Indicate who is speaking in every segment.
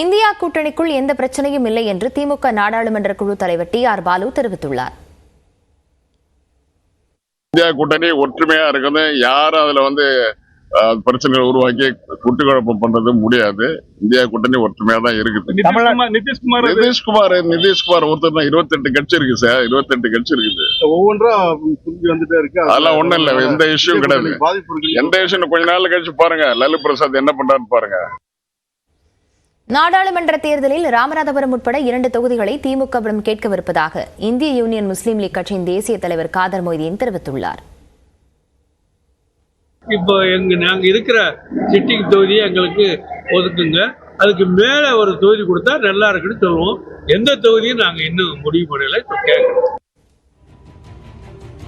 Speaker 1: India கூட்டணிக்குள் எந்த பிரச்சனையும் இல்லை என்று திமுக நாடாளுமன்ற குழு தலைவர் டி ஆர் பாலு தெரிவித்துள்ளார்.
Speaker 2: இந்தியா கூட்டணி ஒற்றுமையா இருக்குது யாரும் அதுல வந்து பிரச்சனைகளை உருவாக்கி குட்டு குழப்பம் பண்றது முடியாது. இந்தியா கூட்டணி ஒற்றுமையா தான் இருக்குது.
Speaker 3: நிதிஷ்குமார் நிதிஷ்குமார்
Speaker 2: நிதிஷ்குமார் நிதிஷ்குமார் ஒருத்தர் தான். இருபத்தெட்டு கட்சி இருக்கு சார். இருபத்தெட்டு கட்சி இருக்குது.
Speaker 3: ஒவ்வொன்றா வந்துட்டே இருக்கு.
Speaker 2: அதெல்லாம் ஒண்ணும் இல்ல. எந்த இஷ்யூ கிடையாது. எந்த இஷ்யூ கொஞ்ச நாள் கழிச்சு பாருங்க. லல்லு பிரசாத் என்ன பண்றாருன்னு பாருங்க.
Speaker 1: நாடாளுமன்ற தேர்தலில் ராமநாதபுரம் உட்பட இரண்டு தொகுதிகளை திமுகவிடம் கேட்கவிருப்பதாக இந்திய யூனியன் முஸ்லீம் லீக் கட்சியின் தேசிய தலைவர் காதர் மொய்தீன் தெரிவித்துள்ளார்.
Speaker 4: இப்போ எங்க நாங்க இருக்கிற சிட்டிங் தொகுதியை எங்களுக்கு ஒதுக்குங்க. அதுக்கு மேல ஒரு தொகுதி கொடுத்தா நல்லா இருக்குன்னு சொல்லுவோம். எந்த தொகுதியும் நாங்க இன்னும் முடிவு பண்ணல இப்போ கேட்கறோம்.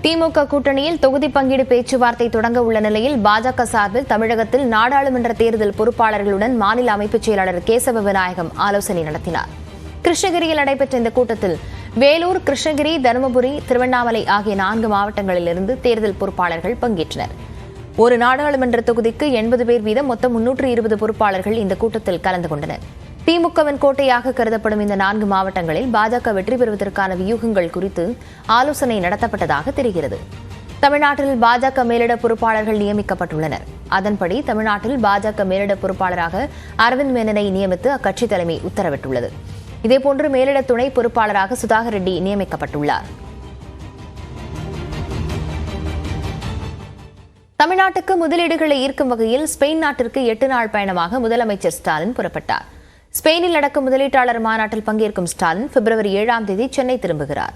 Speaker 1: திமுக கூட்டணியில் தொகுதி பங்கீடு பேச்சுவார்த்தை தொடங்க உள்ள நிலையில் பாஜக சார்பில் தமிழகத்தில் நாடாளுமன்ற தேர்தல் பொறுப்பாளர்களுடன் மாநில அமைப்புச் செயலாளர் கேசவ விநாயகம் ஆலோசனை நடத்தினார். கிருஷ்ணகிரியில் நடைபெற்ற இந்த கூட்டத்தில் வேலூர் கிருஷ்ணகிரி தருமபுரி திருவண்ணாமலை ஆகிய நான்கு மாவட்டங்களிலிருந்து தேர்தல் பொறுப்பாளர்கள் பங்கேற்றனர். ஒரு நாடாளுமன்ற தொகுதிக்கு எண்பது பேர் வீதம் மொத்தம் முன்னூற்று இருபது பொறுப்பாளர்கள் இந்த கூட்டத்தில் கலந்து கொண்டனர். திமுகவின் கோட்டையாக கருதப்படும் இந்த நான்கு மாவட்டங்களில் பாஜக வெற்றி பெறுவதற்கான வியூகங்கள் குறித்து ஆலோசனை நடத்தப்பட்டதாக தெரிகிறது. தமிழ்நாட்டில் பாஜக மேலிட பொறுப்பாளர்கள் நியமிக்கப்பட்டுள்ளனர். அதன்படி தமிழ்நாட்டில் பாஜக மேலிட பொறுப்பாளராக அரவிந்த் மேனனை நியமித்து அக்கட்சி தலைமை உத்தரவிட்டுள்ளது. இதேபோன்று மேலிட துணை பொறுப்பாளராக சுதாகர் ரெட்டி நியமிக்கப்பட்டுள்ளார். தமிழ்நாட்டுக்கு முதலீடுகளை ஈர்க்கும் வகையில் ஸ்பெயின் நாட்டிற்கு எட்டு நாள் பயணமாக முதலமைச்சர் ஸ்டாலின் புறப்பட்டார். ஸ்பெயினில் நடக்கும் முதலீட்டாளர் மாநாட்டில் பங்கேற்கும் ஸ்டாலின் பிப்ரவரி ஏழாம் தேதி சென்னை திரும்புகிறார்.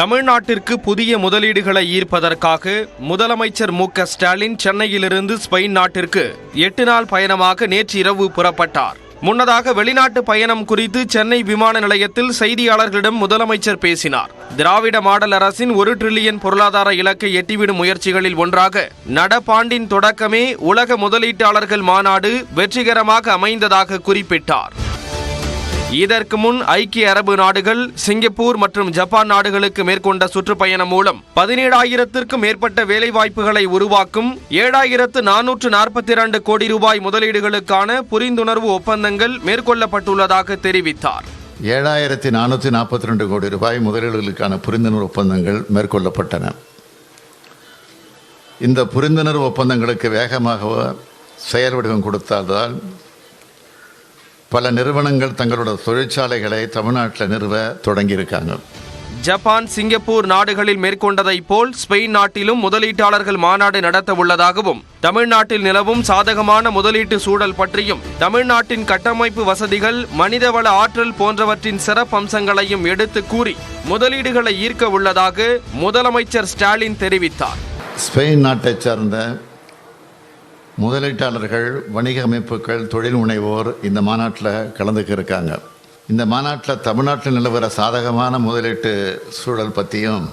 Speaker 5: தமிழ்நாட்டிற்கு புதிய முதலீடுகளை ஈர்ப்பதற்காக முதலமைச்சர் மு க ஸ்டாலின் சென்னையிலிருந்து ஸ்பெயின் நாட்டிற்கு எட்டு நாள் பயணமாக நேற்று இரவு புறப்பட்டார். முன்னதாக வெளிநாட்டு பயணம் குறித்து சென்னை விமான நிலையத்தில் செய்தியாளர்களிடம் முதலமைச்சர் பேசினார். திராவிட மாடல் அரசின் ஒரு டிரில்லியன் பொருளாதார இலக்கை எட்டிவிடும் முயற்சிகளில் ஒன்றாக நடப்பாண்டின் தொடக்கமே உலக முதலீட்டாளர்கள் மாநாடு வெற்றிகரமாக அமைந்ததாக குறிப்பிட்டார். இதற்கு முன் ஐக்கிய அரபு நாடுகள் சிங்கப்பூர் மற்றும் ஜப்பான் நாடுகளுக்கு மேற்கொண்ட சுற்றுப்பயணம் மூலம் பதினேழாயிரத்திற்கும் மேற்பட்ட வேலைவாய்ப்புகளை உருவாக்கும் ஏழாயிரத்து நானூற்று நாற்பத்தி இரண்டு கோடி ரூபாய் முதலீடுகளுக்கான புரிந்துணர்வு ஒப்பந்தங்கள் மேற்கொள்ளப்பட்டுள்ளதாக தெரிவித்தார்.
Speaker 6: ஏழாயிரத்தி நானூற்றி நாற்பத்தி ரெண்டு கோடி ரூபாய் முதலீடுகளுக்கான புரிந்துணர்வு ஒப்பந்தங்கள் மேற்கொள்ளப்பட்டன. இந்த புரிந்துணர்வு ஒப்பந்தங்களுக்கு வேகமாக செயல் வடிவம் கொடுத்ததால் பல நிறுவனங்கள் தங்களோட தொழிற்சாலைகளை தமிழ்நாட்டில் நிறுவ தொடங்கியிருக்காங்க.
Speaker 5: ஜப்பான் சிங்கப்பூர் நாடுகளில் மேற்கொண்டதைப் போல் ஸ்பெயின் நாட்டிலும் முதலீட்டாளர்கள் மாநாடு நடத்த உள்ளதாகவும் தமிழ்நாட்டில் நிலவும் சாதகமான முதலீட்டு சூழல் பற்றியும் தமிழ்நாட்டின் கட்டமைப்பு வசதிகள் மனிதவள ஆற்றல் போன்றவற்றின் சிறப்பம்சங்களையும் எடுத்து கூறி முதலீடுகளை ஈர்க்க உள்ளதாக முதலமைச்சர் ஸ்டாலின் தெரிவித்தார்.
Speaker 6: ஸ்பெயின் நாட்டைச் சார்ந்த முதலீட்டாளர்கள் வணிக அமைப்புகள் தொழில் முனைவோர் இந்த மாநாட்டில் கலந்துக்க இருக்காங்க. இந்த மாநாட்டில் தமிழ்நாட்டில் நிலவர சாதகமான முதலீட்டு சூழல் பற்றியும்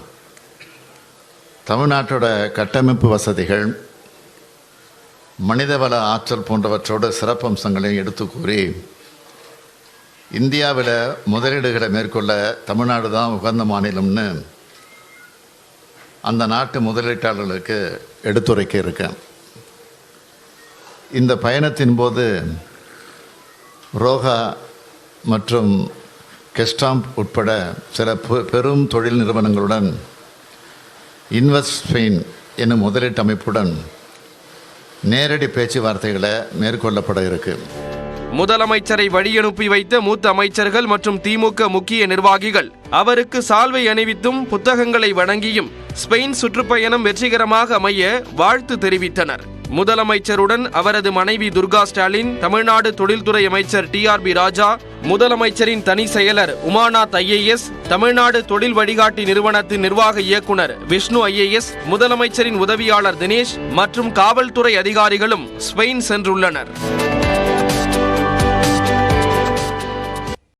Speaker 6: தமிழ்நாட்டோட கட்டமைப்பு வசதிகள் மனிதவள ஆற்றல் போன்றவற்றோட சிறப்பம்சங்களையும் எடுத்து கூறி இந்தியாவில் முதலீடுகளை மேற்கொள்ள தமிழ்நாடு தான் உகந்த மாநிலம்னு அந்த நாட்டு முதலீட்டாளர்களுக்கு எடுத்துரைக்க இருக்கேன். இந்த பயணத்தின் போது ரோகா மற்றும் கெஸ்டாம்ப் உட்பட சில பெ- பெரும் தொழில் நிறுவனங்களுடன் இன்வெஸ்ட் ஸ்பெயின் என்னும் முதலீட்டு அமைப்புடன் நேரடி பேச்சுவார்த்தைகளை மேற்கொள்ளப்பட இருக்கு.
Speaker 5: முதலமைச்சரை வழியனுப்பி வைத்த மூத்த அமைச்சர்கள் மற்றும் திமுக முக்கிய நிர்வாகிகள் அவருக்கு சால்வை அணிவித்தும் புத்தகங்களை வழங்கியும் ஸ்பெயின் சுற்றுப்பயணம் வெற்றிகரமாக அமைய வாழ்த்து தெரிவித்தனர். முதலமைச்சருடன் அவரது மனைவி துர்கா ஸ்டாலின் தமிழ்நாடு தொழில்துறை அமைச்சர் டி ஆர் பி ராஜா முதலமைச்சரின் தனி செயலர் உமாநாத் ஐஏஎஸ் தமிழ்நாடு தொழில் வழிகாட்டி நிறுவனத்தின் நிர்வாக இயக்குனர் விஷ்ணு ஐஏஎஸ் முதலமைச்சரின் உதவியாளர் தினேஷ் மற்றும் காவல்துறை அதிகாரிகளும் ஸ்பெயின் சென்றுள்ளனர்.